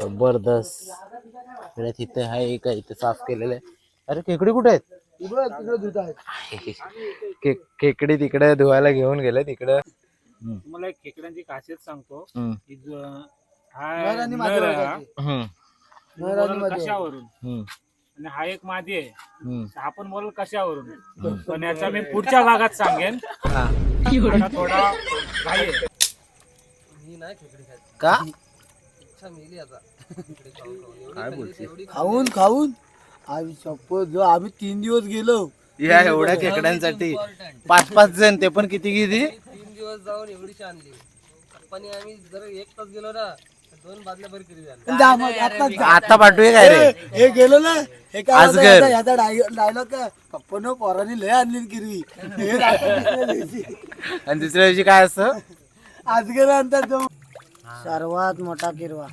जबरदस्त. इकडे तिथे आहे एक आहे इथे साफ केलेलं आहे. अरे खेकडी कुठे आहेत? के- खेकडी तिकडे धुवायला घेऊन गेले तिकडे. तुम्हाला एक खेकड्यांची खासियत सांगतो. की जो- हा नर आहे हा. कशावरून? आणि हा एक मादी आहे. हम्म. आपण बोल कशावरून? पण याचा मी पुढच्या भागात सांगेन. हा. आता थोडा घाई आहे. का? काय बोलते खाऊन खाऊन आम्ही सपोज जो आम्ही तीन दिवस गेलो या एवढ्या खेकड्यांसाठी. पाच पाच जण ते पण किती किती तीन दिवस जाऊन एवढीशी आणली पण आम्ही जर एक तास गेलो ना तर दोन बादल्या बरी करी झाली? आणि आम्हा- आता आता पाठवूया काय रे? हे- हे गेलो ना हे काय आजगर. होतं, याचा- याचा डायलॉग काय पप्पन पोरांनी लय आणली किरवी हे दुसऱ्या दिवशी. आणि दुसऱ्या दिवशी काय असतं? आज गेल्यानंतर तो सर्वात मोठा किरवा.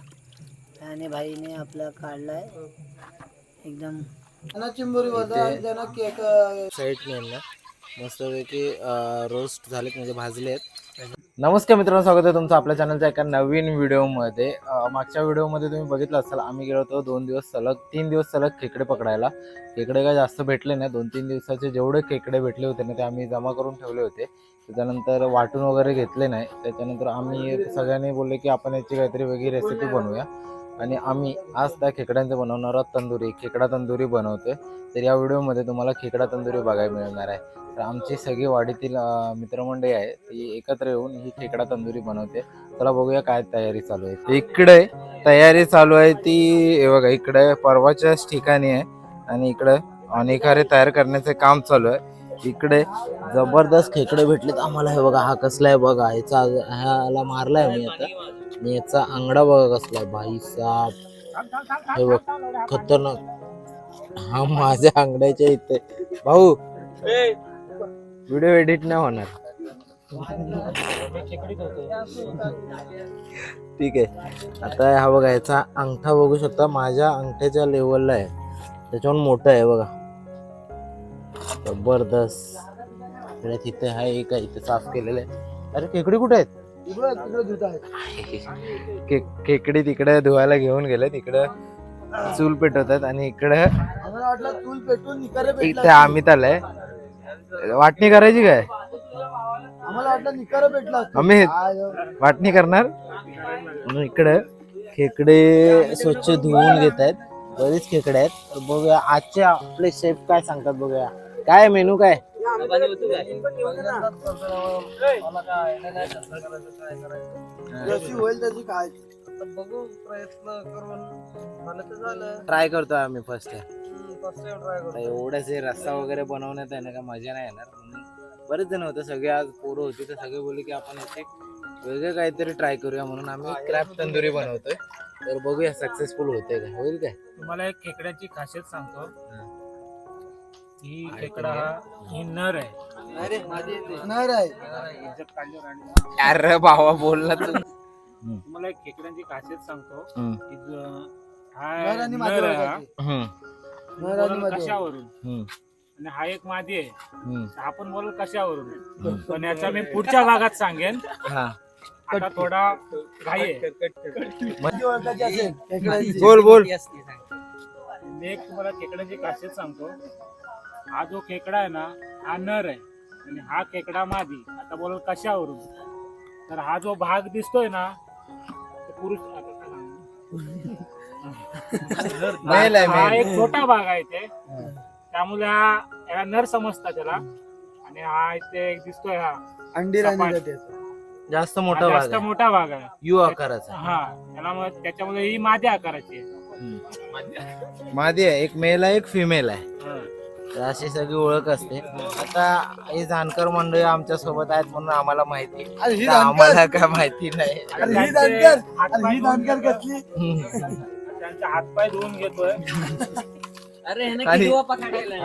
आणि भाईने आपला काढलाय. एकदम. साईड ना मस्तपैकी रोस्ट झालेत म्हणजे भाजले आहेत नमस्कार मित्रांनो स्वागत आहे तुमचं आपल्या चॅनलच्या एका नवीन व्हिडिओमध्ये मागच्या व्हिडिओमध्ये तुम्ही बघितलं असाल आम्ही गेलो होतो दोन दिवस सलग तीन दिवस सलग खेकडे पकडायला. खेकडे काय जास्त भेटले नाही दोन तीन दिवसाचे जेवढे खेकडे भेटले होते ना ते आम्ही जमा करून ठेवले होते. त्याच्यानंतर वाटून वगैरे घेतले नाही. त्याच्यानंतर आम्ही सगळ्यांनी बोलले की आपण याची काहीतरी वेगळी रेसिपी बनवूया. आणि आम्ही आज त्या खेकड्यांचं बनवणार आहोत तंदुरी. खेकडा तंदुरी बनवतोय. तर या व्हिडिओमध्ये तुम्हाला खेकडा तंदुरी बघायला मिळणार आहे. तर आमची सगळी वाडीतील मित्रमंडळी आहे ती एकत्र येऊन ही खेकडा तंदुरी बनवते. चला बघूया काय तयारी चालू आहे. इकडे तयारी चालू आहे ती हे बघा इकडे परवाच्याच ठिकाणी आहे आणि इकडे अनेकारे तयार करण्याचे काम चालू आहे. इकडे जबरदस्त खेकडे भेटलेत. आम्हाला हे बघा हा कसला आहे बघा ह्याचा ह्याला मारलाय मी आता. याचा अंगडा बघा कसला आहे. भाई साप हे बघ खतरनाक. हा माझ्या अंगड्याच्या इथे. भाऊ व्हिडिओ एडिट नाही होणार. ठीक आहे. आता हा बघा याचा अंगठा बघू शकता. माझ्या अंगठ्याच्या लेवलला आहे. त्याच्याहून मोठा आहे बघा. जबरदस्त. तिथे आहे एक आहे इथे साफ केलेलं आहे. अरे खेकडी कुठे आहेत? तिकडे तिकडे के खेकडी तिकडे धुवायला घेऊन गेले. तिकडे चूल पेटवतात आणि इकडे आम्हाला वाटलं चूल पेटून निकारे इथे भेटला अमित आलाय वाटणी करायची काय? आम्हाला वाटलं निकारे भेटला असतो. अमित काय हो. वाटणी करणार? आणि इकडे खेकडे स्वच्छ धुवून घेत आहेत. बरीच खेकडे आहेत. तर बघूया आजचे आपले शेफ काय सांगतात बघूया. काय मेनू काय? जशी होईल तशी काय? आता बघू प्रयत्न करून. मला तर झालं. ट्राय करतोय आम्ही फर्स्ट फर्स्ट टाइम ट्राय एवढंच हे रस्सा वगैरे बनवण्यात आहे ना का मजा नाही येणार. म्हणून बरेच जण होते सगळे आज पोरं होती तर सगळे बोलले की आपण याचे वेगळं काहीतरी ट्राय करूया म्हणून आम्ही क्रॅप तंदुरी बनवतोय. तर बघूया सक्सेसफुल होते का होईल काय? तुम्हाला एक खेकड्याची खासियत सांगतो. हं. ही खेकडा हा ही नर आहे. अरे भावा बोलला तू. तुम्हाला एक खेकड्यांची खासियत सांगतो. हं. की जो- नर हा आणि नर आहे हा. हम्म, नर आणि बोलल मादी कशावरून? हम्म, आणि हा एक मादी आहे. हम्म. आपण बोल कशावरून? पण याचा मी पुढच्या भागात सांगेन. हा. आता थोडा घाई आहे. मादी ओळखायची असेल खेकड्यांची. बोल बोल मी एक तुम्हाला खेकड्याची खासियत सांगतो. हा जो खेकडा आहे ना हा नर आहे. आणि हा खेकडा मादी. आता बोल कशावरून? तर हा जो भाग दिसतोय ना तो पुरुष मेल आहे हा मेल. एक छोटा भाग आहे ते त्यामुळे हा याला नर समजतात त्याला. आणि हा इथे एक दिसतोय हा. अंडी राणी सपाट. जाते जास्त हा मोठा भाग जास्त आहे. मोठा भाग आहे. यू आकाराचा. हा त्याला मग त्याच्यामुळे ही मादी आकाराची आहे. मादी आहे. एक मेल आहे एक फिमेल आहे. हा. तर अशी सगळी ओळख असते. आता हे जाणकार मंडळी आमच्यासोबत आहेत म्हणून आम्हाला माहिती. अरे ही तर जाणकार आम्हाला काय माहिती नाही. ही हातपाय ही धुवून घेतोय. कसली? हम्म. त्यांचे हातपाय धुवून घेतोय. अरे ह्याने आणि- किती वापा काढायला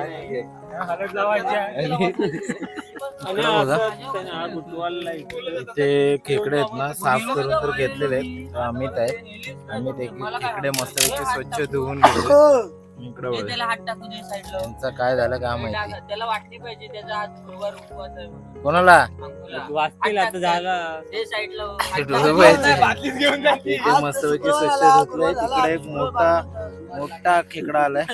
हलत लावायची आहे. आणि आणि इकडं बघा. असं त्याने हा गुटवालेला आहे. इथे खेकडे आहेत ना साफ करून तर घेतलेले आहेत. अमित आहे. अमित एक खेकडे मस्तपैकी स्वच्छ धुवून घेतले. हो. इकडे बघ. त्याला हात टाकू दे साईडला यांचं काय झालं काय माहिती त्याला वाटली पाहिजे त्याचा हात गुरुवार उपवास आहे म्हणून. कोणाला. वाचतील आता झालं ते साईडला ते हात डोळे टाक. पाहायचे. घेऊन जाते इथे मस्तपैकी स्वच्छ धुतलंय तिकडे एक मोठा मोठा खेकडा आलाय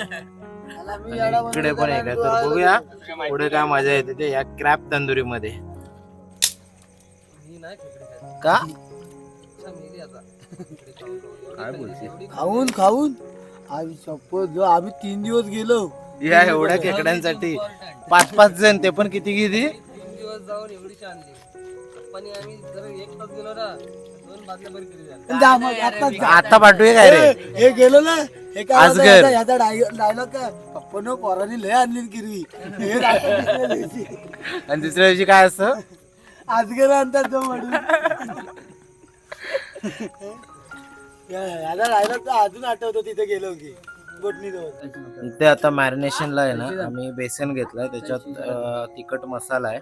आणि इकडे पण एक आहे तर बघूया पुढे काय मजा येते ते या क्रॅप तंदुरी मध्ये. का. काय बोलते खाऊन खाऊन आम्ही शपथ जो आम्ही तीन दिवस गेलो. या एवढ्या खेकड्यांसाठी. पाच पाच जण ते पण किती किती तीन दिवस जाऊन एवढीशी आणली पप्पानी आम्ही जर एक तास गेलो ना दोन बादल्या बरी केली झाली. जा मग, आत्ताच जा. आता पाठवूया काय रे? हे गेलो ना हे काय आजगर. होतं, याचा- याचा डायलॉग काय? पप्पन पोरांनी लय आणली गिरवी हे रात्री दुसऱ्या दिवशी. आणि दुसऱ्या दिवशी काय असतं आजगर आणतात तो म्हणून. या- तर अजून आठवतो तिथे गेलो की बोटणी ते आता मॅरिनेशनला आहे ना आम्ही बेसन घेतलंय त्याच्यात तिखट मसाला आहे.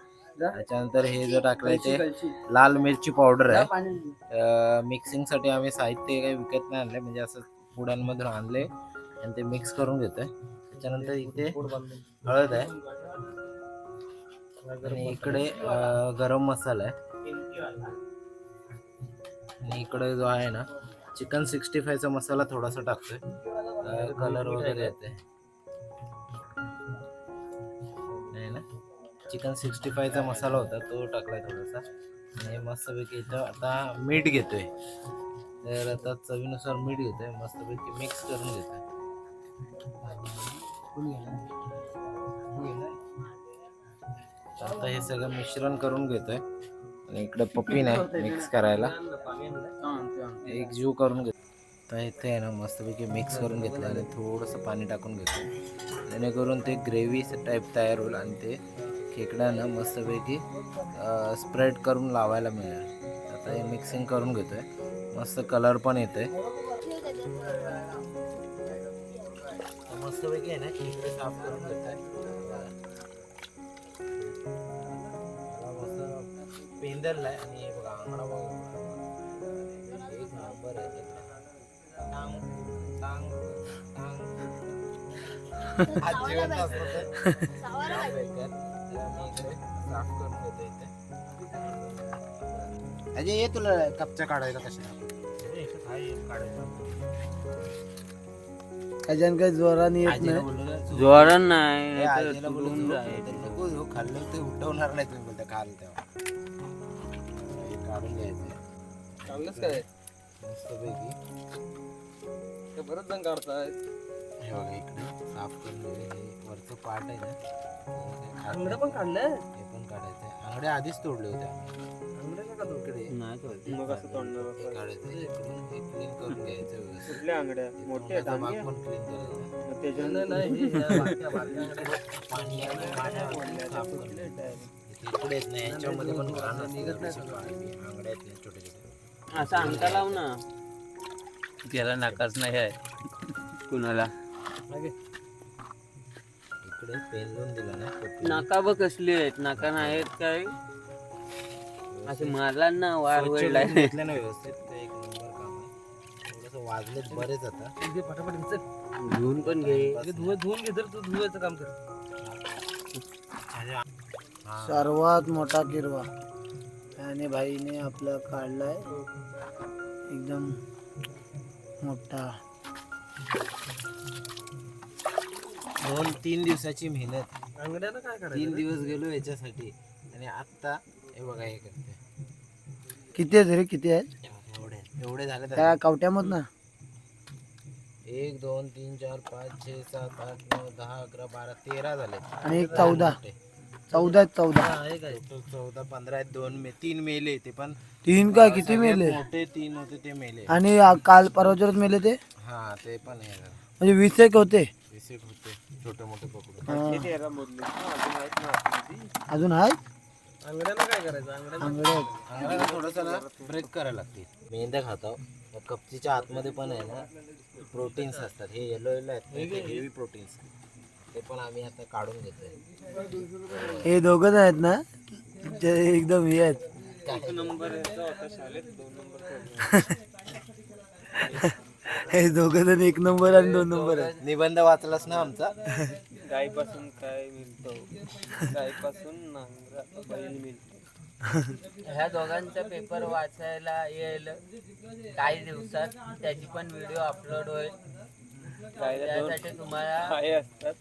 त्याच्यानंतर हे जो टाकलंय ते लाल मिरची पावडर आहे. मिक्सिंगसाठी आम्ही साहित्य काही विकत नाही आणले म्हणजे असं पुड्यांमधून आणले आणि ते मिक्स करून घेतोय. त्याच्यानंतर इथे हळद आहे. आणि इकडे गरम मसाला आहे. आणि इकडे जो आहे ना चिकन सिक्स्टी फायचा मसाला थोडासा टाकतोय. कलर वगैरे येते नाही ना? चिकन सिक्स्टी फायचा मसाला होता तो टाकलाय थोडासा. आणि मस्तपैकी इथं आता मीठ घेतोय. तर आता चवीनुसार मीठ घेतोय मस्तपैकी मिक्स करून घेतोय. आता हे सगळं मिश्रण करून घेतोय. आणि इकडे पप्पी नाही मिक्स करायला. एक जीव करून घेतो. तर इथे आहे ना मस्तपैकी मिक्स करून घेतलं आणि थोडंसं पाणी टाकून घेतो जेणेकरून ते ग्रेव्ही टाईप तयार होईल आणि ते खेकड्यानं मस्तपैकी स्प्रेड करून लावायला मिळेल. आता हे मिक्सिंग करून घेतो आहे मस्त कलर पण येतो आहे मस्तपैकी आहे ना खेकडे साफ करून घेतोय. आहे पेंदरला आहे आणि बघा आंगडा बघा. अजय ये तुला कपच्या काढायला कशा त्याच्यानं काही जोराने येत नाही. जोरण नाही नको ह्यो खाल्लं ते उठवणार नाही तुम्ही बोलता काल तेव्हा. काढून घ्यायचं. चांगलंच काय मस्तपैकी. ते बरंच जण काढताय. हे बघा इकडे साफ करून. हे. वरचं पार्ट आहे ना हे अंगडं पण काढलंय? हे पण काढायचं अंगड्या आधीच तोडले होते आम्ही. इकडे? मग असं तोडणार काढायचं इकडून हे क्लीन करून घ्यायचं व्यवस्थित. कुठल्या अंगड्या? मोठे आहेत तोंडाचा अंगे? भाग पण क्लीन करायचा मग त्याच्यानं नाही, नाही. पाणी साफ करून घ्यायचं. इकडे नाही याच्यामध्ये पण घाण असते आहेत ना असा अंगठा लाव ना. त्याला नाकारच नाही आहे. कुणाला? इकडे पेन लावून दिला ना कॉपी. नाका बघ कसली आहेत नाका नाही आहेत काय? असे मारला ना वार करून घेतलं ना व्यवस्थित ते एक नंबर काम आहे. थोडंसं वाजलेत बरेच आता. घे फटाफट इथं. घेऊन पण घे. धुवं धुवून घे तर तू धुवायचं काम कर. हा. सर्वात मोठा किरवा. त्याने भाईने आपला काढलाय. एकदम मोठा. दोन तीन दिवसाची मेहनत. काय तीन दिवस गेलो याच्यासाठी. आणि आता हे बघा हे करते किती आहेत रे? किती आहेत? एवढे एवढे झाले त्या कवट्यामध ना एक दोन तीन चार पाच छे सात आठ नऊ दहा अकरा बारा तेरा झाले आणि एक चौदा. चौदा आहेत चौदा. आहे काय? चौदा पंधरा आहेत दोन मे तीन मेले ते पण. तीन काय किती सगळ्यात मेले? मोठे तीन होते ते मेले आणि आ- काल परवाच्यात मेले ते? हा ते पण आहे म्हणजे वीस एक होते? वीस एक होते छोटे मोठे पकडून. अजून आहेत ना आतमध्ये. अजून आहेत? अंगड्यानं काय करायचं? अंगड्यानं आंगडे आहेत. अंगाला थोडंसं ना ब्रेक करायला लागते. मेंढ्या खातो. कपचीच्या आतमध्ये पण आहे ना प्रोटीन्स असतात. हे येलो येलो आहेत हेवी प्रोटीन्स ते पण आम्ही आता काढून घेतोय. हे दोघच आहेत ना? ते एकदम हे आहेत. हे दोघं जण एक नंबर आणि दोन नंबर आहे निबंध वाचलास ना आमचा? गायपासून काय मिळतो? गायपासून नांगरा बैल मिळतो. ह्या दोघांचा पेपर वाचायला येईल काही दिवसात. त्याची पण व्हिडिओ अपलोड होईल. त्यासाठी तुम्हाला असतात?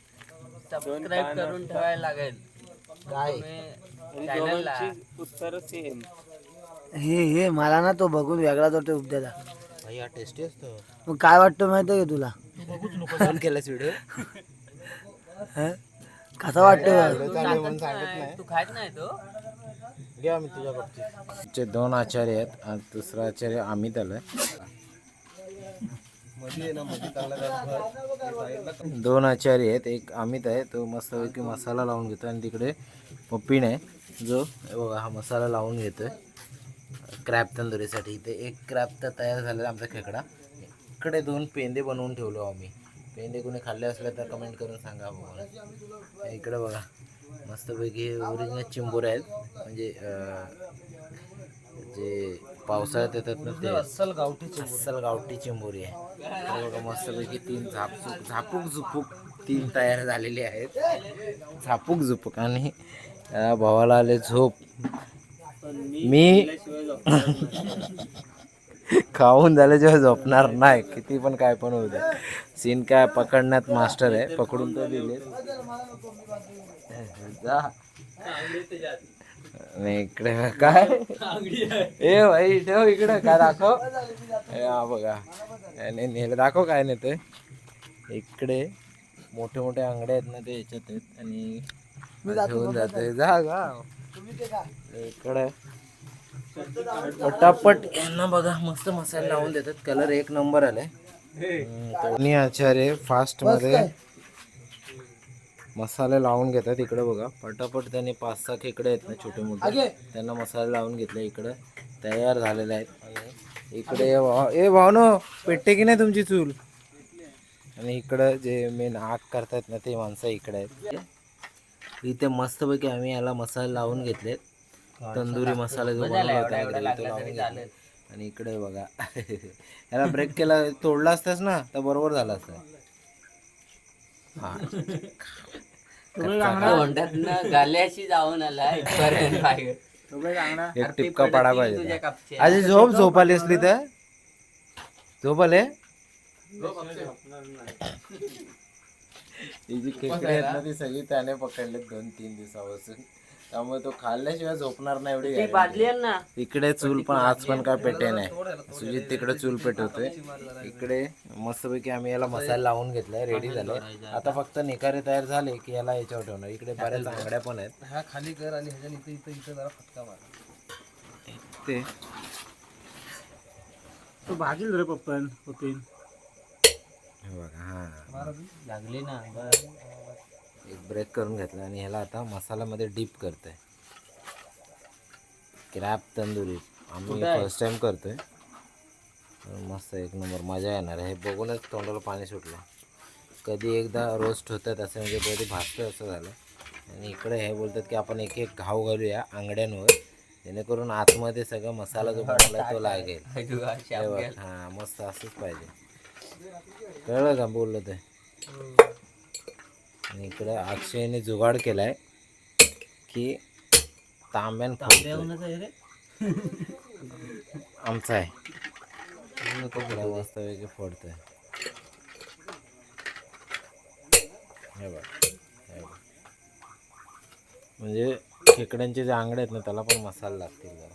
सबस्क्राईब पानं करून ठेवायला लागेल. काय? चॅनलला उत्तर सेम हे. हे मला ना तो बघून वेगळाच वाटतो उपद्याला भाई हा टेस्टी असतो. मग काय वाटतं माहितीये का तुला? फोन केलास व्हिडिओ हं? कसा वाटतं म्हणून सांगत नाही. तू खात नाही तो? घ्या मी तुझ्या बाबतीत. दोन आचार्य आहेत आणि दुसरा आचार्य अमित आलाय. दोन आचारी आहेत एक अमित आहे तो मस्तपैकी मसाला लावून घेतो आणि तिकडे पप्पीन आहे जो बघा हा मसाला लावून घेतोय. क्रॅप तंदुरीसाठी. इथे एक क्रॅप तर तयार झालेला आमचा खेकडा. इकडे दोन पेंदे बनवून ठेवलो आम्ही. पेंदे कोणी खाल्ले असले तर कमेंट करून सांगा बघा इकडे बघा मस्तपैकी ओरिजिनल चिंबूर आहेत. म्हणजे जे पावसाळ्यात येतात ना ते अस्सल गावठी अस्सल गावठी चिंबोरी आहे बघा मस्तपैकी तीन झापसूक झापूक झुपूक तीन तयार झालेले आहेत. झापूक झुपूक आणि भावाला आले झोप. मी खाऊन झाल्याशिवाय झोपणार नाही. किती पण काय पण होऊ द्या सीन काय पकडण्यात मास्टर आहे. पकडून तर दिले जा. आणि इकडे काय? ए भाई ठेव इकडे. काय दाखव? ए, हा बघा. याने नेलं. दाखव काय नेतोय इकडे मोठे मोठे अंगडे आहेत ना ते याच्यात आहेत. आणि घेऊन जाते. जा जा. इकडे. पटापट यांना बघा मस्त मसाले लावून देतात. कलर एक नंबर आलाय. आचार्य फास्टमध्ये मसाले लावून घेतात इकडे बघा. पटापट त्यांनी पाच सहा खेकडे आहेत ना छोटे मोठे. त्यांना मसाले लावून घेतले इकडे. तयार झालेले आहेत. इकडे ए भाव- ए भावनो पेटते की नाही तुमची चूल? आणि इकडं जे मेन आग करतात ना ते माणसं इकडे आहेत. इथे मस्तपैकी आम्ही याला मसाले लावून घेतलेत. तंदुरी मसाला जो बनवला होता इकडे तो लावून घेतला. आणि इकडे बघा. याला ब्रेक केला तोडला असतास ना तर बरोबर झाला असता. हा. तोंडात गाल्याशी जाऊन आला इथपर्यंत बाहेर. एक टिपका पाडा पाहिजे. आजी झोप झोप आली असली तर? झोप आले ही जी खेकडे आहेत ना ती सगळी त्याने पकडलेत दोन तीन दिवसापासून. त्यामुळे तो खाल्ल्याशिवाय झोपणार नाही एवढी guarantee. बादली आहे ना. इकडे चूल पण आज पण काय पेटे नाही. सुजित तिकडे चूल पेटवतोय. इकडे मस्तपैकी आम्ही याला मसाला लावून घेतलाय रेडी झालाय. आता फक्त निकारे तयार झाले की याला याच्यावर ठेवणार. इकडे बऱ्याच आंगड्या पण आहेत. ह्या खाली कर आणि ह्याच्या इथं इथं इथं जरा फटका मार. ते. तो भाजील रे पप्पन होतील. हे बघा हा. लागली ना एक ब्रेक करून घेतला आणि ह्याला आता मसाल्यामध्ये डीप करतोय. क्रॅप तंदुरी. आम्ही फर्स्ट टाइम करतोय. मस्त एक नंबर मजा येणार हे बघूनच तोंडाला पाणी सुटलं. कधी एकदा रोस्ट होतात असं म्हणजे कधी भाजतं असं झालं. आणि इकडे हे बोलतात की आपण एक एक घाव घालूया आंगड्यांवर जेणेकरून आतमध्ये सगळं मसाला जो बनवला तो लागेल. हे हा मस्त असंच पाहिजे. कळलं का बोललं ते? आणि इकडे अक्षयने जुगाड केलाय की तांब्यान. आमचा आहे. इकडे मस्त वेगळी फोडतोय. हे बघ. म्हणजे खेकड्यांचे जे आंगडे आहेत ना त्याला पण मसाला लागतील जरा.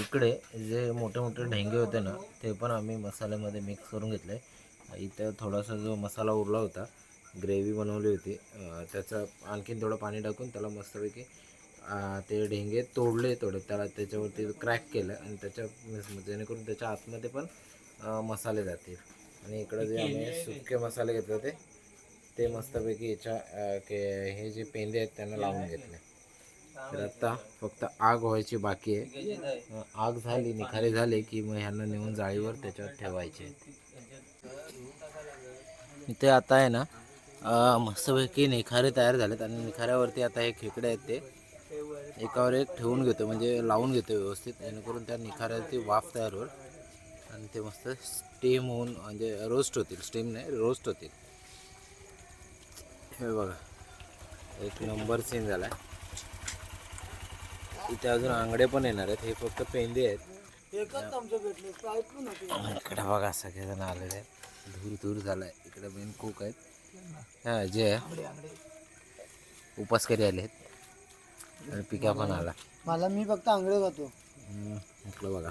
इकडे जे मोठे मोठे ढेंगे होते ना ते पण आम्ही मसाल्यामध्ये मिक्स करून घेतले. इथं थोडासा जो मसाला उरला होता ग्रेव्ही बनवली होती त्याचं आणखीन थोडं पाणी टाकून त्याला मस्तपैकी ते ढेंगे तोडले थोडे त्याला त्याच्यावरती क्रॅक केलं आणि त्याच्या जेणेकरून त्याच्या आतमध्ये पण मसाले जातील. आणि इकडं जे आम्ही सुके मसाले घेतले होते ते मस्तपैकी याच्या हे जे पेंदे आहेत त्यांना लावून घेतले. तर आता फक्त आग व्हायची बाकी आहे. आग झाली निखारे झाले की मग ह्यांना नेऊन जाळीवर त्याच्यावर ठेवायचे. इथे आता आहे ना मस्तपैकी निखारे तयार झालेत आणि निखाऱ्यावरती आता हे खेकडे आहेत ते. एकावर एक ठेवून घेतो म्हणजे लावून घेतो व्यवस्थित जेणेकरून त्या निखाऱ्याची वाफ तयार होईल. आणि ते मस्त स्टीम होऊन म्हणजे रोस्ट होतील. स्टीम नाही रोस्ट होतील. हे बघा एक नंबर सीन झाला इथे अजून आंगडे पण येणार आहेत हे फक्त पेंदे आहेत. इकडे बघा सगळेजण आलेले आहेत. धूर धूर झालाय. इकडे मेन कुक आहेत. हा जे आहे. उपासकरी आले आहेत. आणि पिका पण आला. मला मी फक्त आंगडे खातो. हम्म, इकडं बघा.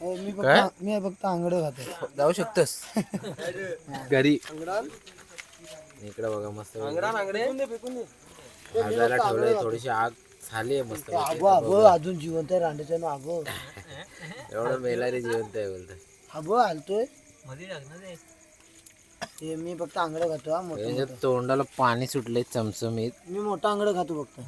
मी? फक्त मी फक्त आंगडे खातो. जाऊ शकतोस. घरी. इकडे बघा मस्त. भाजायला ठेवलंय थोडीशी आग झाली आहे मस्त आगो आगो अजून जिवंत आहे रांडेच्या ना आगो एवढं मेलारी जिवंत आहे बोलतोय. आगो हालतोय मध्ये ते मी फक्त आंगडे खातो हा मोठं त्यांच्या तोंडाला पाणी सुटले चमचमीत. मी मोठा आंगडे खातो फक्त.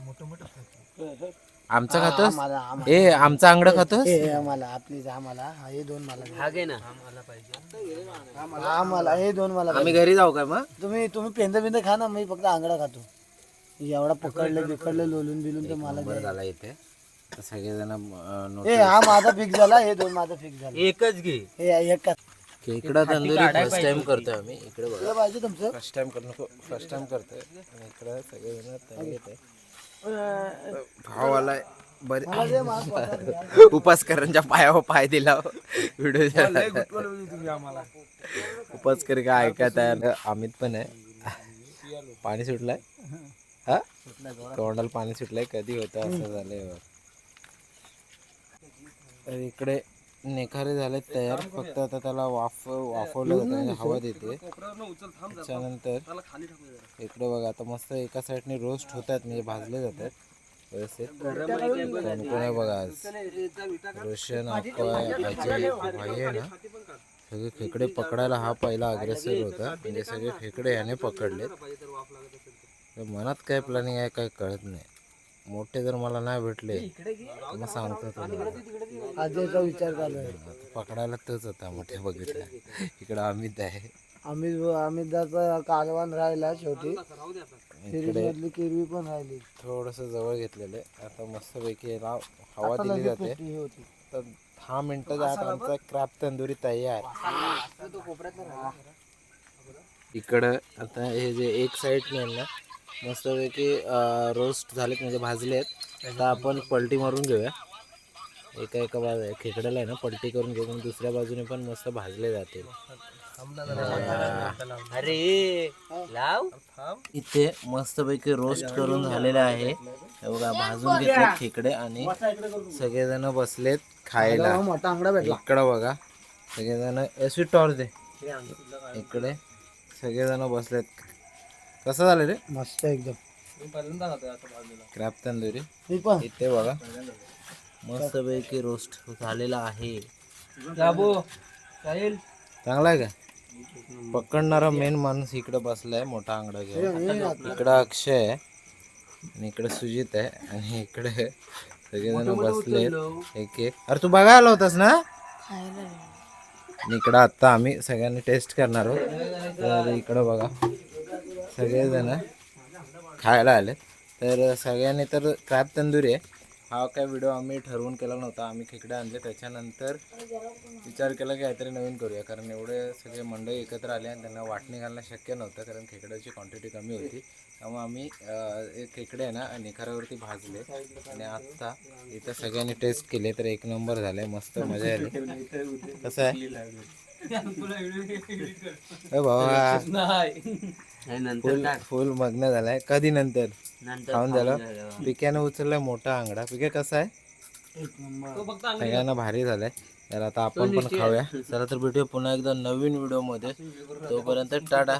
आमचं हा, खातोस? मला आम- ए आमचं आंगडं खातोस? हे हे मला आपली जा मला हा, हे दोन मला हा घे ना. हा मला हे दोन मला आम्ही घरी जाऊ काय मग? तुम्ही तुम्ही पेंद बिंद खा ना मी फक्त आंगडा खातो. एवढा पकडलं बिकडलं लोलून बिलून तर मला नंबर द्या. झाला इथे. तर सगळेजण अं, हे हा माझा फिक्स झाला हे दोन माझा फिक्स झाला. एकच घे. हे एक का खेकडा तंदुरी फर्स्ट टाइम करतोय आम्ही. इकडे बघा. पाहिजे तुमचं? फर्स्ट टाइम कर नको फर्स्ट टाइम करतोय. आणि इकडे सगळेजण तयारी येते भाव आलाय बरे. उपासकरांच्या पायावर पाय दिला. व्हिडिओ उपासकरी काय ऐकत आहे? अमित पण आहे. पाणी सुटलंय? हा? तोंडाला पाणी सुटलंय? कधी होतं? असं झालंय बघ. तर इकडे नेखारे झाले तयार. फक्त आता त्याला वाफ वाफवलं जातं म्हणजे हवा देते. त्याच्यानंतर इकडे बघा आता मस्त एका साईडने रोस्ट होतात म्हणजे भाजले जातात व्यवस्थित. कोण कोण आहे बघा आज रोशन अक्कय अजय भाई आहे ना सगळे खेकडे पकडायला हा पहिला अग्रेसर होता. म्हणजे सगळे खेकडे याने पकडले मनात काय प्लॅनिंग आहे काय कळत नाही. मोठे जर मला नाही भेटले तर मग सांगतो तुम्हाला अजयचा विचार चालू आहे पकडायला तोच होता मोठे बघितला. इकडं अमित आहे. अमित अमितदाचा कालवान राहिला शेवटी. किरवी पण राहिली. थोडस जवळ घेतलेलं आहे. आता मस्तपैकी याला हवा दिली जाते. तर दहा मिनिटाच्या आत आमचा क्रॅप तंदुरी तयार. इकडं आता हे जे एक साईड ना मस्तपैकी रोस्ट झालेत म्हणजे भाजले आहेत आता आपण पलटी मारून घेऊया. एका एका बाजू खेकड्याला आहे ना पलटी करून घेऊ. मग दुसऱ्या बाजूने पण मस्त भाजले जातील. अरे लाव. इथे मस्तपैकी रोस्ट करून झालेले आहे. बघा भाजून घेतले खेकडे आणि सगळेजण बसलेत खायला. इकडं बघा सगळेजण एसवी टॉर्च दे. इकडे सगळेजण बसलेत. कसं झालं रे? मस्त एकदम. क्रॅप तंदुरी. मी पण. इथे बघा. मस्तपैकी रोस्ट झालेला आहे. चांगला आहे का? पकडणारा मेन माणूस इकडे बसलाय मोठा आंगडा घेऊन. इकडं अक्षय आहे आणि इकडे सुजित आहे आणि इकडे सगळेजण बसले एक एक. अरे तू बघायला आला होतास ना? आणि इकडं आता आम्ही सगळ्यांनी टेस्ट करणार आहोत. तर इकडं बघा. सगळेजण खायला आले तर सगळ्यांनी तर क्रॅप तंदुरी आहे. हा काय व्हिडिओ आम्ही ठरवून केला नव्हता. आम्ही खेकडे आणले. त्याच्यानंतर विचार केला की काहीतरी नवीन करूया. कारण एवढे सगळे मंडळी एकत्र आले आणि त्यांना वाटणी घालणं शक्य नव्हतं. कारण खेकड्याची क्वांटिटी कमी होती. त्यामुळे आम्ही एक खेकडे आहे ना निखारावरती भाजले. आणि आत्ता इथं सगळ्यांनी टेस्ट केले. तर एक नंबर झाले मस्त मजा आली. कसं आहे? फुल फुल मग्न झालाय. कधी नंतर? नंतर खाऊन झालं. पिक्यानं उचललाय मोठा आंगडा. पिके कसा आहे? सगळ्यांना भारी झालाय. तर आता आपण पण खाऊया. चला तर भेटूया पुन्हा एकदा नवीन व्हिडिओमध्ये तोपर्यंत टाटा.